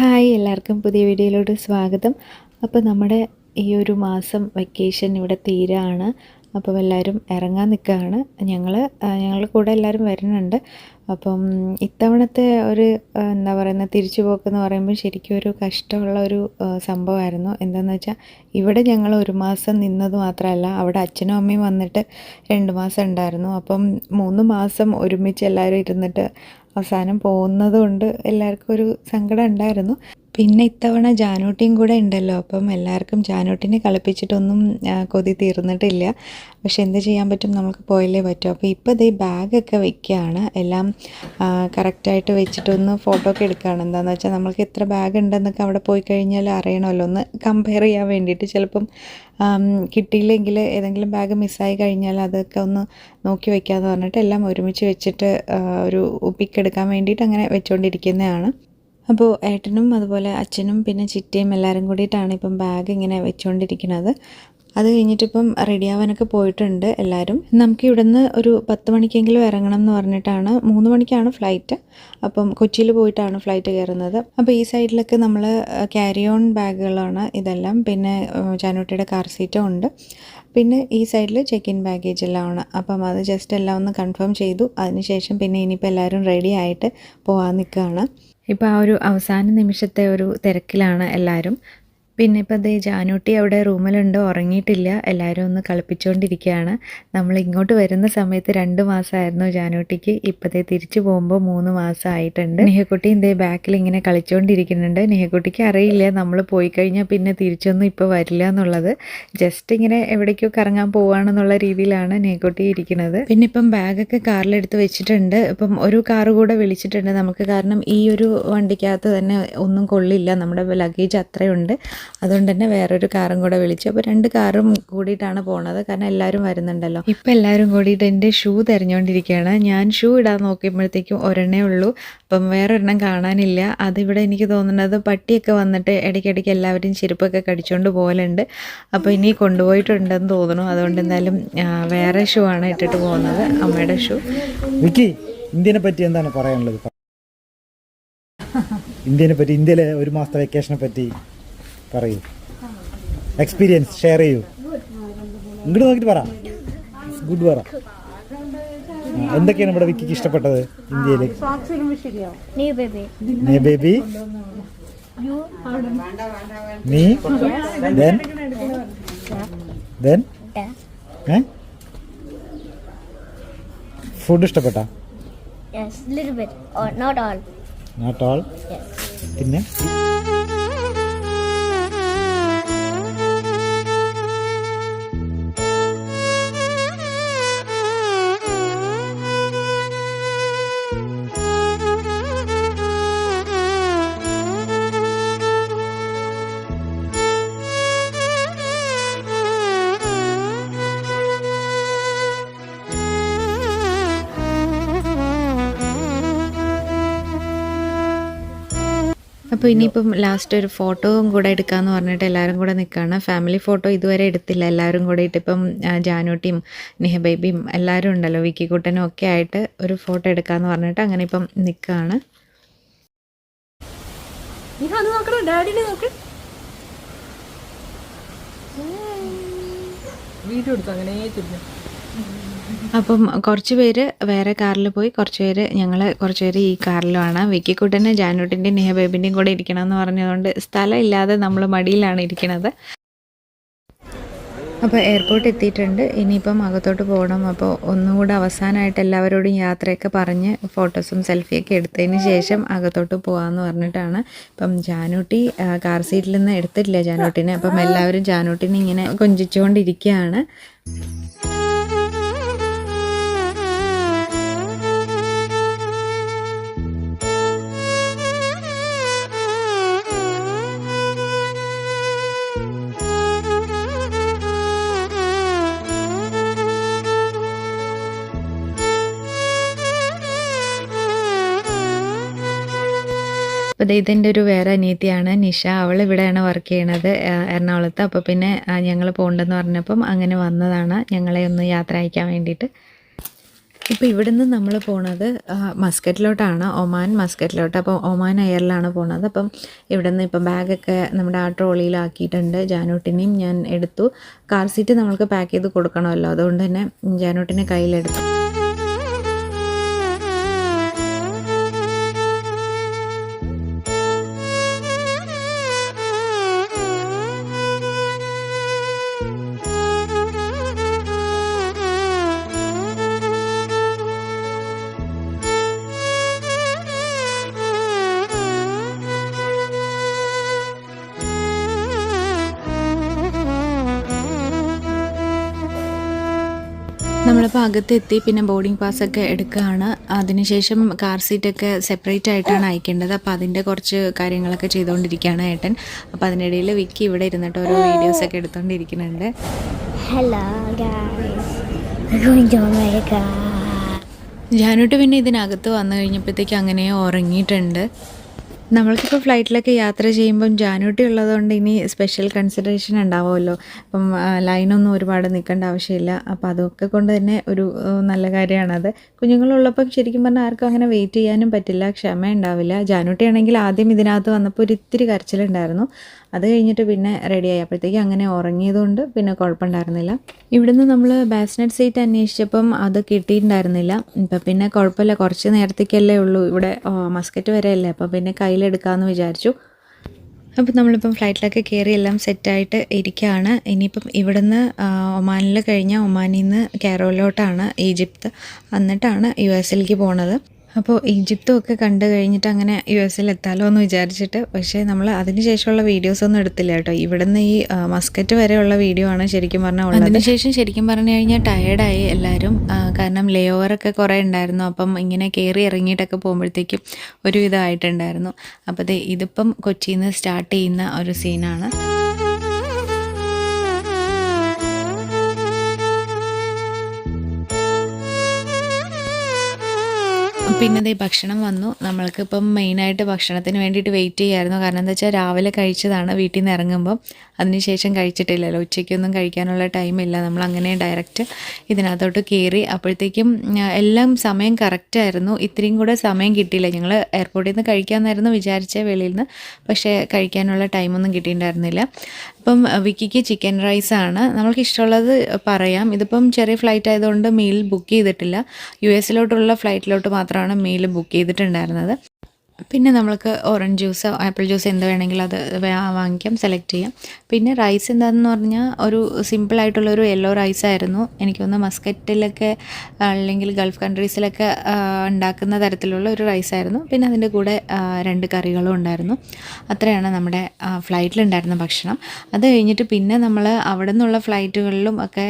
Hi എല്ലാവർക്കും പുതിയ വീഡിയോയിലോട്ട് സ്വാഗതം. അപ്പോൾ നമ്മുടെ ഈ ഒരു മാസം വെക്കേഷൻ ഇവിടെ തീരാണ്. അപ്പോൾ എല്ലാവരും ഇറങ്ങാൻ നിൽക്കുകയാണ്. ഞങ്ങൾ ഞങ്ങളുടെ കൂടെ എല്ലാവരും വരുന്നുണ്ട്. അപ്പം ഇത്തവണത്തെ ഒരു എന്താ പറയുന്നത് തിരിച്ചു പോക്കെന്ന് പറയുമ്പോൾ ശരിക്കും ഒരു കഷ്ടമുള്ള ഒരു സംഭവമായിരുന്നു. എന്താണെന്ന് വെച്ചാൽ ഇവിടെ ഞങ്ങൾ ഒരു മാസം നിന്നത് മാത്രമല്ല അവിടെ അച്ഛനും അമ്മയും വന്നിട്ട് രണ്ട് മാസം ഉണ്ടായിരുന്നു. അപ്പം മൂന്ന് മാസം ഒരുമിച്ച് എല്ലാവരും ഇരുന്നിട്ട് അവസാനം പോകുന്നത് കൊണ്ട് എല്ലാവർക്കും ഒരു സങ്കടം ഉണ്ടായിരുന്നു. പിന്നെ ഇത്തവണ ജാനൂട്ടിയും കൂടെ ഉണ്ടല്ലോ. അപ്പം എല്ലാവർക്കും ജാനോട്ടിനെ കളിപ്പിച്ചിട്ടൊന്നും കൊതി തീർന്നിട്ടില്ല. പക്ഷെ എന്ത് ചെയ്യാൻ പറ്റും നമുക്ക് പോയല്ലേ പറ്റും. അപ്പോൾ ഇപ്പോൾ ഇതേ ബാഗൊക്കെ വെക്കുകയാണ് എല്ലാം കറക്റ്റായിട്ട് വെച്ചിട്ടൊന്ന് ഫോട്ടോ ഒക്കെ എടുക്കുകയാണ് എന്താണെന്ന് വെച്ചാൽ നമ്മൾക്ക് എത്ര ബാഗ് ഉണ്ടെന്നൊക്കെ അവിടെ പോയി കഴിഞ്ഞാൽ അറിയണമല്ലോ. ഒന്ന് കമ്പയർ ചെയ്യാൻ വേണ്ടിയിട്ട് ചിലപ്പം കിട്ടിയില്ലെങ്കിൽ ഏതെങ്കിലും ബാഗ് മിസ്സായി കഴിഞ്ഞാൽ അതൊക്കെ ഒന്ന് നോക്കി വയ്ക്കാമെന്ന് പറഞ്ഞിട്ട് എല്ലാം ഒരുമിച്ച് വെച്ചിട്ട് ഒരു പിക്ക് എടുക്കാൻ വേണ്ടിയിട്ട് അങ്ങനെ വെച്ചുകൊണ്ടിരിക്കുന്നതാണ് അപ്പോൾ ഏട്ടനും അതുപോലെ അച്ഛനും പിന്നെ ചിറ്റയും എല്ലാവരും കൂടിയിട്ടാണ് ഇപ്പം ബാഗ് ഇങ്ങനെ വെച്ചുകൊണ്ടിരിക്കുന്നത് അത് കഴിഞ്ഞിട്ടിപ്പം റെഡി ആവാനൊക്കെ പോയിട്ടുണ്ട് എല്ലാവരും നമുക്ക് ഇവിടുന്ന് ഒരു പത്ത് മണിക്കെങ്കിലും ഇറങ്ങണം എന്ന് പറഞ്ഞിട്ടാണ് മൂന്ന് മണിക്കാണ് ഫ്ലൈറ്റ് അപ്പം കൊച്ചിയിൽ പോയിട്ടാണ് ഫ്ലൈറ്റ് കയറുന്നത്. അപ്പോൾ ഈ സൈഡിലൊക്കെ നമ്മൾ ക്യാരി ഓൺ ബാഗുകളാണ് ഇതെല്ലാം. പിന്നെ ചാനൂട്ടിയുടെ കാർ സീറ്റും ഉണ്ട്. പിന്നെ ഈ സൈഡിൽ ചെക്ക് ഇൻ ബാഗേജ് എല്ലാം ആണ്. അപ്പം അത് ജസ്റ്റ് എല്ലാം ഒന്ന് കൺഫേം ചെയ്തു. അതിനുശേഷം പിന്നെ ഇനിയിപ്പോൾ എല്ലാവരും റെഡി ആയിട്ട് പോകാൻ നിൽക്കുകയാണ് ഇപ്പോൾ ആ ഒരു അവസാന നിമിഷത്തെ ഒരു തിരക്കിലാണ് എല്ലാവരും പിന്നെ ഇപ്പോൾ ദേ ജാനൂട്ടി അവിടെ റൂമിലുണ്ട് ഉറങ്ങിയിട്ടില്ല. എല്ലാവരും ഒന്ന് കളിപ്പിച്ചുകൊണ്ടിരിക്കുകയാണ് നമ്മൾ ഇങ്ങോട്ട് വരുന്ന സമയത്ത് രണ്ട് മാസമായിരുന്നു ജാനൂട്ടിക്ക്. ഇപ്പോഴത്തെ തിരിച്ചു പോകുമ്പോൾ മൂന്ന് മാസമായിട്ടുണ്ട് നെഹക്കുട്ടി ഇതേ ബാക്കിൽ ഇങ്ങനെ കളിച്ചുകൊണ്ടിരിക്കുന്നുണ്ട് നെഹക്കുട്ടിക്ക് അറിയില്ല നമ്മൾ പോയി കഴിഞ്ഞാൽ പിന്നെ തിരിച്ചൊന്നും ഇപ്പോൾ വരില്ല എന്നുള്ളത്. ജസ്റ്റ് ഇങ്ങനെ എവിടേക്കോ കറങ്ങാൻ പോവുകയാണെന്നുള്ള രീതിയിലാണ് നെഹക്കുട്ടി ഇരിക്കുന്നത്. പിന്നെ ഇപ്പം ബാഗൊക്കെ കാറിലെടുത്ത് വെച്ചിട്ടുണ്ട്. ഇപ്പം ഒരു കാറ് കൂടെ വിളിച്ചിട്ടുണ്ട്. നമുക്ക് കാരണം ഈ ഒരു വണ്ടിക്കകത്ത് തന്നെ ഒന്നും കൊള്ളില്ല. നമ്മുടെ ലഗേജ് അത്രയുണ്ട്. അതുകൊണ്ട് തന്നെ വേറൊരു കാറും കൂടെ വിളിച്ചു. അപ്പോൾ രണ്ട് കാറും കൂടിയിട്ടാണ് പോണത്. കാരണം എല്ലാവരും വരുന്നുണ്ടല്ലോ. ഇപ്പം എല്ലാവരും കൂടിയിട്ട് എന്റെ ഷൂ തിരഞ്ഞുകൊണ്ടിരിക്കുകയാണ് ഞാൻ ഷൂ ഇടാൻ നോക്കിയപ്പോഴത്തേക്കും ഒരെണ്ണേ ഉള്ളൂ. അപ്പം വേറൊരെണ്ണം കാണാനില്ല. അതിവിടെ എനിക്ക് തോന്നുന്നത് പട്ടിയൊക്കെ വന്നിട്ട് ഇടയ്ക്കിടയ്ക്ക് എല്ലാവരും ചെരുപ്പൊക്കെ കടിച്ചുകൊണ്ട് പോകലുണ്ട് അപ്പോൾ ഇനി കൊണ്ടുപോയിട്ടുണ്ടെന്ന് തോന്നുന്നു. അതുകൊണ്ട് എന്തായാലും വേറെ ഷൂ ആണ് ഇട്ടിട്ട് പോകുന്നത്. അമ്മയുടെ ഷൂ. വിക്കി ഇന്ത്യനെ പറ്റി എന്താണ് പറയാനുള്ളത്? ഇന്ത്യനെ പറ്റി ഇന്ത്യയിലെ ഒരു മാസത്തെ വെക്കേഷനെ പറ്റി പറയൂ. എക്സ്പീരിയൻസ് ഷെയർ ചെയ്യൂ. ഇങ്ങോട്ട് നോക്കിയിട്ട് പറ. ഗുഡ് പറ. എന്തൊക്കെയാണ് ഇവിടെ വിക്കിക്ക് ഇഷ്ടപ്പെട്ടത് ഇന്ത്യയിൽ. നീ ബേബി. നീ ദെൻ ദെൻ. ഏ? ഫുഡ് ഇഷ്ടപ്പെട്ട. Not all. പിന്നെ? അപ്പോൾ ഇനിയിപ്പം ലാസ്റ്റ് ഒരു ഫോട്ടോയും കൂടെ എടുക്കാമെന്ന് പറഞ്ഞിട്ട് എല്ലാവരും കൂടെ നിൽക്കുകയാണ് ഫാമിലി ഫോട്ടോ ഇതുവരെ എടുത്തില്ല. എല്ലാവരും കൂടെ ഇട്ടിപ്പം ആ, നെഹ ബേബിയും എല്ലാവരും ഉണ്ടല്ലോ. വിക്കിക്കുട്ടനും ഒക്കെ ആയിട്ട് ഒരു ഫോട്ടോ എടുക്കാമെന്ന് പറഞ്ഞിട്ട് അങ്ങനെ ഇപ്പം നിൽക്കുകയാണ് വീഡിയോ എടുത്തു? അങ്ങനെ തിരിഞ്ഞു അപ്പം കുറച്ച് പേര് വേറെ കാറിൽ പോയി കുറച്ച് പേര് ഞങ്ങൾ കുറച്ച് പേര് ഈ കാറിലുമാണ്. വിക്കിക്കുട്ടനെ ജാനൂട്ടിന്റെയും നെഹബേബിന്റെയും കൂടെ ഇരിക്കണമെന്ന് പറഞ്ഞതുകൊണ്ട് സ്ഥലം ഇല്ലാതെ നമ്മൾ മടിയിലാണ് ഇരിക്കുന്നത് അപ്പോൾ എയർപോർട്ട് എത്തിയിട്ടുണ്ട്. ഇനിയിപ്പം അകത്തോട്ട് പോകണം. അപ്പോൾ ഒന്നുകൂടെ അവസാനമായിട്ട് എല്ലാവരോടും യാത്രയൊക്കെ പറഞ്ഞ് ഫോട്ടോസും സെൽഫിയൊക്കെ എടുത്തതിന് ശേഷം അകത്തോട്ട് പോകാമെന്ന് പറഞ്ഞിട്ടാണ്. ഇപ്പം ജാനൂട്ടി കാർ സീറ്റിൽ നിന്ന് എടുത്തിട്ടില്ല ജാനൂട്ടിനെ അപ്പം എല്ലാവരും ജാനൂട്ടിനെ ഇങ്ങനെ കൊഞ്ചിച്ചുകൊണ്ടിരിക്കുകയാണ്. അപ്പോൾ ഇതിന്റെ ഒരു വേറെ അനിയത്തിയാണ് നിഷ. അവൾ ഇവിടെയാണ് വർക്ക് ചെയ്യണത് എറണാകുളത്ത്. അപ്പോൾ പിന്നെ ഞങ്ങൾ പോകണ്ടെന്ന് പറഞ്ഞപ്പം അങ്ങനെ വന്നതാണ്. ഞങ്ങളെ ഒന്ന് യാത്ര അയക്കാൻ വേണ്ടിയിട്ട്. ഇപ്പോൾ ഇവിടുന്ന് നമ്മൾ പോണത് മസ്കറ്റിലോട്ടാണ്. ഒമാൻ മസ്കറ്റിലോട്ട്. അപ്പോൾ ഒമാൻ എയറിലാണ് പോണത്. അപ്പം ഇവിടുന്ന് ഇപ്പോൾ ബാഗൊക്കെ നമ്മുടെ ആ ട്രോളിയിലാക്കിയിട്ടുണ്ട്. ജാനൂട്ടിനെയും ഞാൻ എടുത്തു. കാർ സീറ്റ് നമ്മൾക്ക് പാക്ക് ചെയ്ത് കൊടുക്കണമല്ലോ. അതുകൊണ്ട് തന്നെ ജാനൂട്ടിനെ കയ്യിലെടുത്തു. നമ്മളിപ്പോൾ അകത്തെത്തി പിന്നെ ബോർഡിംഗ് പാസ്സൊക്കെ എടുക്കുകയാണ് അതിനുശേഷം കാർ സീറ്റൊക്കെ സെപ്പറേറ്റ് ആയിട്ടാണ് അയക്കേണ്ടത്. അപ്പോൾ അതിന്റെ കുറച്ച് കാര്യങ്ങളൊക്കെ ചെയ്തുകൊണ്ടിരിക്കുകയാണ് ഏട്ടൻ. അപ്പോൾ അതിനിടയിൽ വിക്കി ഇവിടെ ഇരുന്നിട്ട് ഓരോ വീഡിയോസൊക്കെ എടുത്തുകൊണ്ടിരിക്കുന്നുണ്ട് ഹലോ. ജാനൂട്ട് പിന്നെ ഇതിനകത്ത് വന്നു കഴിഞ്ഞപ്പോഴത്തേക്ക് അങ്ങനെ ഉറങ്ങിയിട്ടുണ്ട്. നമ്മൾക്കിപ്പോൾ ഫ്ലൈറ്റിലൊക്കെ യാത്ര ചെയ്യുമ്പം ജാനൂട്ടി ഉള്ളതുകൊണ്ട് ഇനി സ്പെഷ്യൽ കൺസിഡറേഷൻ ഉണ്ടാവുമല്ലോ. അപ്പം ലൈനൊന്നും ഒരുപാട് നിൽക്കേണ്ട ആവശ്യമില്ല. അപ്പം അതൊക്കെ കൊണ്ട് തന്നെ ഒരു നല്ല കാര്യമാണത്. കുഞ്ഞുങ്ങളുള്ളപ്പം ശരിക്കും പറഞ്ഞാൽ ആർക്കും അങ്ങനെ വെയിറ്റ് ചെയ്യാനും പറ്റില്ല ക്ഷമ ഉണ്ടാവില്ല ജാനൂട്ടി ആണെങ്കിൽ ആദ്യം ഇതിനകത്ത് വന്നപ്പോൾ ഒരു ഇത്തിരി കരച്ചിലുണ്ടായിരുന്നു. അത് കഴിഞ്ഞിട്ട് പിന്നെ റെഡിയായി അപ്പോഴത്തേക്ക് അങ്ങനെ ഉറങ്ങിയതുകൊണ്ട് പിന്നെ കുഴപ്പമുണ്ടായിരുന്നില്ല. ഇവിടുന്ന് നമ്മൾ ബാസ്നറ്റ് സീറ്റ് അന്വേഷിച്ചപ്പം അത് കിട്ടിയിട്ടുണ്ടായിരുന്നില്ല. ഇപ്പം പിന്നെ കുഴപ്പമില്ല. കുറച്ച് നേരത്തേക്കല്ലേ ഉള്ളൂ. ഇവിടെ മസ്കറ്റ് വരെ അല്ലേ അപ്പം പിന്നെ കയ്യിലെടുക്കാമെന്ന് വിചാരിച്ചു. അപ്പോൾ നമ്മളിപ്പം ഫ്ലൈറ്റിലൊക്കെ കയറി എല്ലാം സെറ്റായിട്ട് ഇരിക്കുകയാണ് ഇനിയിപ്പം ഇവിടുന്ന് ഒമാനിൽ കഴിഞ്ഞാൽ ഒമാനിൽ നിന്ന് കാരോലോട്ടാണ് ഈജിപ്ത്. എന്നിട്ടാണ് യു എസിലേക്ക് പോണത്. അപ്പോൾ ഈജിപ്തും ഒക്കെ കണ്ടു കഴിഞ്ഞിട്ട് അങ്ങനെ യു എസിൽ എത്താലോ എന്ന് വിചാരിച്ചിട്ട് പക്ഷേ നമ്മൾ അതിന് ശേഷമുള്ള വീഡിയോസ് ഒന്നും എടുത്തില്ല കേട്ടോ. ഇവിടുന്ന് ഈ മസ്കറ്റ് വരെയുള്ള വീഡിയോ ആണ് ശരിക്കും പറഞ്ഞാൽ ഉള്ളത്. അതിനുശേഷം ശരിക്കും പറഞ്ഞു കഴിഞ്ഞാൽ ടയേർഡായി എല്ലാവരും കാരണം ലേ ഓവറൊക്കെ കുറേ ഉണ്ടായിരുന്നു. അപ്പം ഇങ്ങനെ കയറി ഇറങ്ങിയിട്ടൊക്കെ പോകുമ്പോഴത്തേക്കും ഒരു ഇതായിട്ടുണ്ടായിരുന്നു അപ്പോൾ ഇതിപ്പം കൊച്ചിയിൽ നിന്ന് സ്റ്റാർട്ട് ചെയ്യുന്ന ഒരു സീനാണ് പിന്നെ ദേ ഭക്ഷണം വന്നു. നമ്മൾക്ക് ഇപ്പം മെയിനായിട്ട് ഭക്ഷണത്തിന് വേണ്ടിയിട്ട് വെയിറ്റ് ചെയ്യായിരുന്നു. കാരണം എന്താ വെച്ചാൽ രാവിലെ കഴിച്ചതാണ് വീട്ടിൽ നിന്ന് ഇറങ്ങുമ്പം അതിനുശേഷം കഴിച്ചിട്ടില്ലല്ലോ. ഉച്ചയ്ക്കൊന്നും കഴിക്കാനുള്ള ടൈമില്ല നമ്മൾ അങ്ങനെ ഡയറക്റ്റ് ഇതിനകത്തോട്ട് കയറി അപ്പോഴത്തേക്കും എല്ലാം സമയം കറക്റ്റായിരുന്നു ഇത്രയും കൂടെ സമയം കിട്ടിയില്ല. ഞങ്ങൾ എയർപോർട്ടിൽ നിന്ന് കഴിക്കാമെന്നായിരുന്നു വിചാരിച്ച വെളിയിൽ നിന്ന് പക്ഷേ കഴിക്കാനുള്ള ടൈമൊന്നും കിട്ടിയിട്ടുണ്ടായിരുന്നില്ല. ഇപ്പം വിക്കിക്ക് ചിക്കൻ റൈസ് ആണ് നമ്മൾക്ക് ഇഷ്ടമുള്ളത് പറയാം. ഇതിപ്പം ചെറിയ ഫ്ലൈറ്റ് ആയതുകൊണ്ട് മീൽ ബുക്ക് ചെയ്തിട്ടില്ല. യു എസിലോട്ടുള്ള ഫ്ലൈറ്റിലോട്ട് മാത്രമാണ് മീൽ ബുക്ക് ചെയ്തിട്ടുണ്ടായിരുന്നത്. പിന്നെ നമ്മൾക്ക് ഓറഞ്ച് ജ്യൂസ് ആപ്പിൾ ജ്യൂസ് എന്ത് വേണമെങ്കിലും അത് വാങ്ങിക്കാം സെലക്ട് ചെയ്യാം. പിന്നെ റൈസ് എന്താണെന്ന് പറഞ്ഞാൽ ഒരു സിമ്പിളായിട്ടുള്ളൊരു യെല്ലോ റൈസ് ആയിരുന്നു. എനിക്ക് തോന്നുന്നു മസ്കറ്റിലൊക്കെ അല്ലെങ്കിൽ ഗൾഫ് കൺട്രീസിലൊക്കെ ഉണ്ടാക്കുന്ന തരത്തിലുള്ള ഒരു റൈസ് ആയിരുന്നു. പിന്നെ അതിന്റെ കൂടെ രണ്ട് കറികളും ഉണ്ടായിരുന്നു. അത്രയാണ് നമ്മുടെ ഫ്ലൈറ്റിലുണ്ടായിരുന്ന ഭക്ഷണം. അത് കഴിഞ്ഞിട്ട് പിന്നെ നമ്മൾ അവിടെ നിന്നുള്ള ഫ്ലൈറ്റുകളിലും ഒക്കെ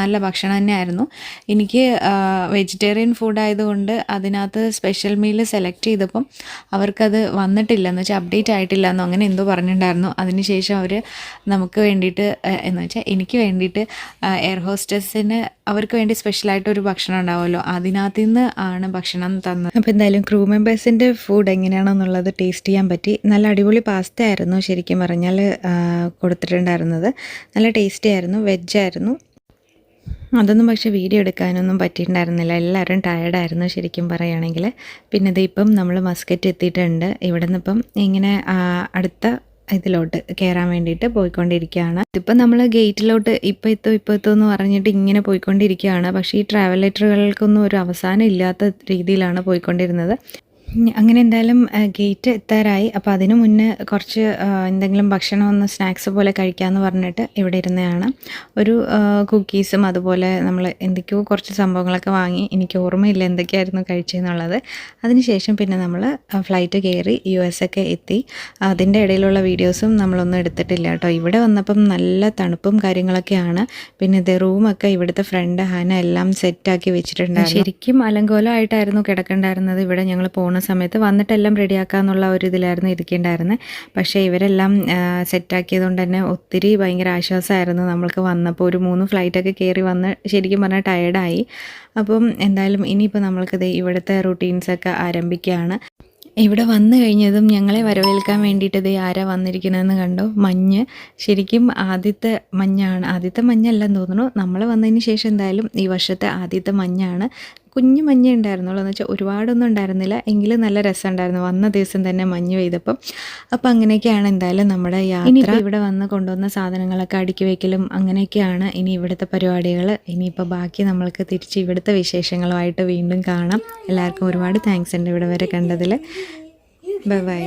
നല്ല ഭക്ഷണം തന്നെയായിരുന്നു. എനിക്ക് വെജിറ്റേറിയൻ ഫുഡ് ആയതുകൊണ്ട് അതിനകത്ത് സ്പെഷ്യൽ മീൽ സെലക്ട് ചെയ്തപ്പം അവർക്കത് വന്നിട്ടില്ല. എന്ന് വെച്ചാൽ അപ്ഡേറ്റ് ആയിട്ടില്ല എന്നോ അങ്ങനെ എന്തോ പറഞ്ഞിട്ടുണ്ടായിരുന്നു അതിനുശേഷം അവർ നമുക്ക് വേണ്ടിയിട്ട് എന്ന് വെച്ചാൽ എനിക്ക് വേണ്ടിയിട്ട് എയർ ഹോസ്റ്റസിന് അവർക്ക് വേണ്ടി സ്പെഷ്യലായിട്ട് ഒരു ഭക്ഷണം ഉണ്ടാവുമല്ലോ. അതിനകത്ത് നിന്ന് ആണ് ഭക്ഷണം തന്നത്. അപ്പോൾ എന്തായാലും ക്രൂ മെമ്പേഴ്സിന്റെ ഫുഡ് എങ്ങനെയാണെന്നുള്ളത് ടേസ്റ്റ് ചെയ്യാൻ പറ്റി. നല്ല അടിപൊളി പാസ്ത ആയിരുന്നു ശരിക്കും പറഞ്ഞാൽ കൊടുത്തിട്ടുണ്ടായിരുന്നത്. നല്ല ടേസ്റ്റി ആയിരുന്നു. വെജായിരുന്നു അതൊന്നും പക്ഷേ വീഡിയോ എടുക്കാനൊന്നും പറ്റിയിട്ടുണ്ടായിരുന്നില്ല. എല്ലാവരും ടയർഡായിരുന്നു ശരിക്കും പറയുകയാണെങ്കിൽ. പിന്നെ ഇതിപ്പം നമ്മൾ മസ്കറ്റ് എത്തിയിട്ടുണ്ട്. ഇവിടെ നിന്നിപ്പം ഇങ്ങനെ അടുത്ത ഇതിലോട്ട് കയറാൻ വേണ്ടിയിട്ട് പോയിക്കൊണ്ടിരിക്കുകയാണ്. ഇതിപ്പോൾ നമ്മൾ ഗേറ്റിലോട്ട് ഇപ്പോൾ എത്തും ഇപ്പോൾ എത്തും എന്ന് പറഞ്ഞിട്ട് ഇങ്ങനെ പോയിക്കൊണ്ടിരിക്കുകയാണ്. പക്ഷേ ഈ ട്രാവൽ ലെറ്ററുകൾക്കൊന്നും ഒരു അവസാനം ഇല്ലാത്ത രീതിയിലാണ് പോയിക്കൊണ്ടിരുന്നത്. അങ്ങനെ എന്തായാലും ഗേറ്റ് എത്താറായി. അപ്പോൾ അതിന് മുന്നേ കുറച്ച് എന്തെങ്കിലും ഭക്ഷണം ഒന്ന് സ്നാക്സ് പോലെ കഴിക്കാമെന്ന് പറഞ്ഞിട്ട് ഇവിടെ ഇരുന്നതാണ്. ഒരു കുക്കീസും അതുപോലെ നമ്മൾ എന്തൊക്കെയോ കുറച്ച് സംഭവങ്ങളൊക്കെ വാങ്ങി. എനിക്ക് ഓർമ്മയില്ല എന്തൊക്കെയായിരുന്നു കഴിച്ചതെന്നുള്ളത് അതിനുശേഷം പിന്നെ നമ്മൾ ഫ്ലൈറ്റ് കയറി യു എസ് ഒക്കെ എത്തി. അതിന്റെ ഇടയിലുള്ള വീഡിയോസും നമ്മളൊന്നും എടുത്തിട്ടില്ല കേട്ടോ. ഇവിടെ വന്നപ്പം നല്ല തണുപ്പും കാര്യങ്ങളൊക്കെയാണ്. പിന്നെ ഇത് റൂമൊക്കെ ഇവിടുത്തെ ഫ്രണ്ട് ഹന എല്ലാം സെറ്റാക്കി വെച്ചിട്ടുണ്ടായിരുന്നു. ശരിക്കും അലങ്കോലമായിട്ടായിരുന്നു കിടക്കണ്ടായിരുന്നത്. ഇവിടെ ഞങ്ങൾ പോണ സമയത്ത് വന്നിട്ടെല്ലാം റെഡിയാക്കാന്നുള്ള ഒരു ഇതിലായിരുന്നു ഇരിക്കേണ്ടായിരുന്നത് പക്ഷേ ഇവരെല്ലാം സെറ്റാക്കിയതുകൊണ്ട് തന്നെ ഒത്തിരി ഭയങ്കര ആശ്വാസമായിരുന്നു നമ്മൾക്ക് വന്നപ്പോൾ. ഒരു മൂന്ന് ഫ്ലൈറ്റൊക്കെ കയറി വന്ന് ശരിക്കും പറഞ്ഞാൽ ടയേർഡായി. അപ്പം എന്തായാലും ഇനിയിപ്പോൾ നമ്മൾക്കിത് ഇവിടുത്തെ റുട്ടീൻസൊക്കെ ആരംഭിക്കുകയാണ്. ഇവിടെ വന്നു കഴിഞ്ഞതും ഞങ്ങളെ വരവേൽക്കാൻ വേണ്ടിയിട്ട് ഇത് ആരാ വന്നിരിക്കുന്നതെന്ന് കണ്ടോ? മഞ്ഞ്. ശരിക്കും ആദ്യത്തെ മഞ്ഞാണ്. ആദ്യത്തെ മഞ്ഞല്ലെന്ന് തോന്നുന്നു. നമ്മൾ വന്നതിന് ശേഷം എന്തായാലും ഈ വർഷത്തെ ആദ്യത്തെ മഞ്ഞാണ്. കുഞ്ഞു മഞ്ഞ ഉണ്ടായിരുന്നുള്ളൂ. എന്ന് വെച്ചാൽ ഒരുപാടൊന്നും ഉണ്ടായിരുന്നില്ല. എങ്കിലും നല്ല രസമുണ്ടായിരുന്നു. വന്ന ദിവസം തന്നെ മഞ്ഞ് പെയ്തപ്പം. അപ്പോൾ അങ്ങനെയൊക്കെയാണ് എന്തായാലും നമ്മുടെ യാത്ര. ഇവിടെ വന്ന് കൊണ്ടുവന്ന സാധനങ്ങളൊക്കെ അടുക്കി വയ്ക്കലും അങ്ങനെയൊക്കെയാണ് ഇനി ഇവിടുത്തെ പരിപാടികൾ. ഇനിയിപ്പോൾ ബാക്കി നമ്മൾക്ക് തിരിച്ച് ഇവിടുത്തെ വിശേഷങ്ങളുമായിട്ട് വീണ്ടും കാണാം. എല്ലാവർക്കും ഒരുപാട് താങ്ക്സ് ഉണ്ട് ഇവിടെ വരെ കണ്ടതിൽ ബൈ ബൈ